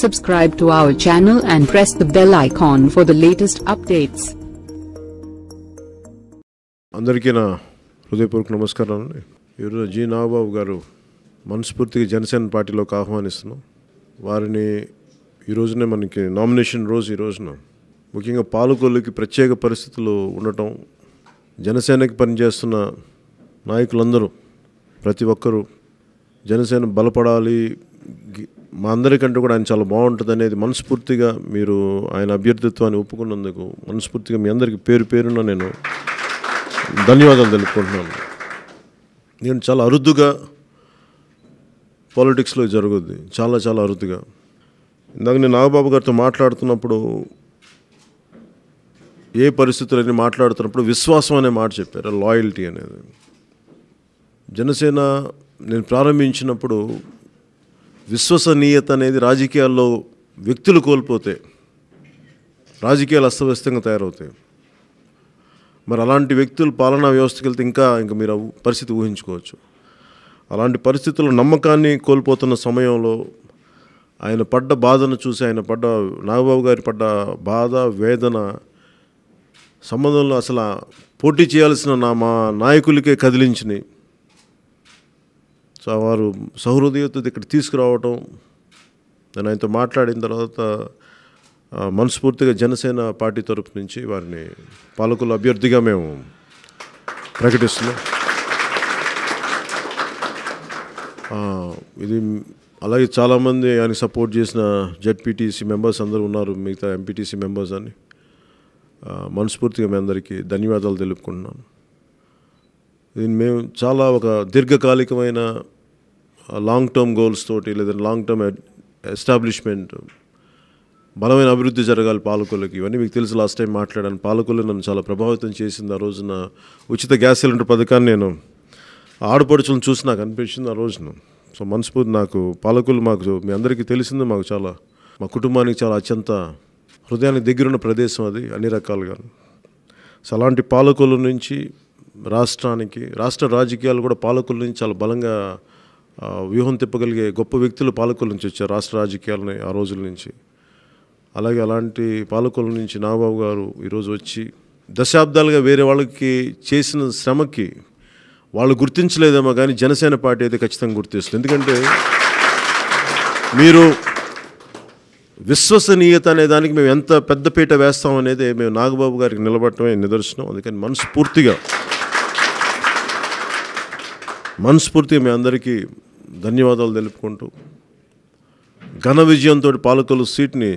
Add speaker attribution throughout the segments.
Speaker 1: Subscribe to our channel and press the bell icon for the latest updates.
Speaker 2: అందరికీ నా హృదయపూర్వక నమస్కారం అండి ఈరోజు జి నాగబాబు గారు మనస్ఫూర్తిగా జనసేన పార్టీలోకి ఆహ్వానిస్తున్నాం వారిని ఈ రోజునే మనకి నామినేషన్ రోజు ఈ రోజున ముఖ్యంగా పాలకొల్లుకి ప్రత్యేక పరిస్థితులు ఉండటం జనసేనకి పనిచేస్తున్న నాయకులందరూ ప్రతి ఒక్కరూ జనసేన బలపడాలి మా అందరికంటే కూడా ఆయన చాలా బాగుంటుంది అనేది మనస్ఫూర్తిగా మీరు ఆయన అభ్యర్థిత్వాన్ని ఒప్పుకున్నందుకు మనస్ఫూర్తిగా మీ అందరికీ పేరు పేరున నేను ధన్యవాదాలు తెలుపుకుంటున్నాను. నేను చాలా అరుదుగా పాలిటిక్స్లో జరుగుద్ది. చాలా చాలా అరుదుగా. ఇందాక నేను నాగబాబు గారితో మాట్లాడుతున్నప్పుడు ఏ పరిస్థితులని మాట్లాడుతున్నప్పుడు విశ్వాసం అనే మాట చెప్పారు లాయల్టీ అనేది. జనసేన నేను ప్రారంభించినప్పుడు విశ్వసనీయత అనేది రాజకీయాల్లో వ్యక్తులు కోల్పోతే రాజకీయాలు అస్తవ్యస్తంగా తయారవుతాయి. మరి అలాంటి వ్యక్తులు పాలనా వ్యవస్థకి వెళ్తే ఇంకా ఇంకా మీరు పరిస్థితి ఊహించుకోవచ్చు. అలాంటి పరిస్థితుల్లో నమ్మకాన్ని కోల్పోతున్న సమయంలో ఆయన పడ్డ బాధను చూసి ఆయన పడ్డ నాగబాబు గారి పడ్డ బాధ వేదన సంబంధంలో అసలు పోటీ చేయాల్సిన నా మా నాయకులకే కదిలించినాయి. సో వారు సహృదయత ఇక్కడ తీసుకురావటం నేను ఆయనతో మాట్లాడిన తర్వాత మనస్ఫూర్తిగా జనసేన పార్టీ తరపు నుంచి వారిని పాలకుల అభ్యర్థిగా మేము ప్రకటిస్తున్నాం. ఇది అలాగే చాలామంది ఆయన సపోర్ట్ చేసిన జెడ్పీటీసీ మెంబర్స్ అందరూ ఉన్నారు మిగతా ఎంపీటీసీ మెంబర్స్ అని. మనస్ఫూర్తిగా మీ అందరికీ ధన్యవాదాలు తెలుపుకుంటున్నాను. దీన్ని మేము చాలా ఒక దీర్ఘకాలికమైన లాంగ్ టర్మ్ గోల్స్ తోటి లేదా లాంగ్ టర్మ్ ఎస్టాబ్లిష్మెంట్ బలమైన అభివృద్ధి జరగాలి పాలకులకి ఇవన్నీ మీకు తెలుసు లాస్ట్ టైం మాట్లాడాను. పాలకులు నన్ను చాలా ప్రభావితం చేసింది ఆ రోజున. ఉచిత గ్యాస్ సిలిండర్ పథకాన్ని నేను ఆడపడుచులను చూసి నాకు అనిపించింది ఆ రోజున. సో మనస్ఫూర్తి నాకు పాలకులు మాకు మీ అందరికీ తెలిసింది మాకు చాలా మా కుటుంబానికి చాలా అత్యంత హృదయానికి దగ్గరున్న ప్రదేశం అది అన్ని రకాలుగా సో అలాంటి పాలకుల నుంచి రాష్ట్రానికి రాష్ట్ర రాజకీయాలు కూడా పాలకుల నుంచి చాలా బలంగా వ్యూహం తిప్పగలిగే గొప్ప వ్యక్తులు పాలకుల నుంచి వచ్చారు రాష్ట్ర రాజకీయాలని ఆ రోజుల నుంచి. అలాగే అలాంటి పాలకుల నుంచి నాగబాబు గారు ఈరోజు వచ్చి దశాబ్దాలుగా వేరే వాళ్ళకి చేసిన శ్రమకి వాళ్ళు గుర్తించలేదేమో కానీ జనసేన పార్టీ అయితే ఖచ్చితంగా గుర్తిస్తుంది ఎందుకంటే మీరు విశ్వసనీయత అనే దానికి మేము ఎంత పెద్దపీట వేస్తాం అనేది మేము నాగబాబు గారికి నిలబడటమే నిదర్శనం. అందుకని మనస్ఫూర్తిగా మనస్ఫూర్తిగా మీ అందరికీ ధన్యవాదాలు తెలుపుకుంటూ ఘన విజయంతో పాలకులు సీట్ని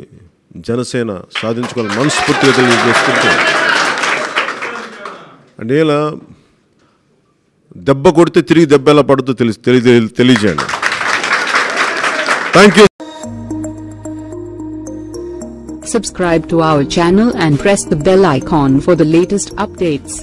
Speaker 2: జనసేన సాధించుకోవాలని మనస్ఫూర్తిగా తెలియజేసుకుంటూ అంటే ఇలా దెబ్బ కొడితే తిరిగి దెబ్బ ఎలా పడుతూ తెలిసి తెలియజేయండి thank you
Speaker 1: Subscribe to our channel and press the bell icon for the latest updates.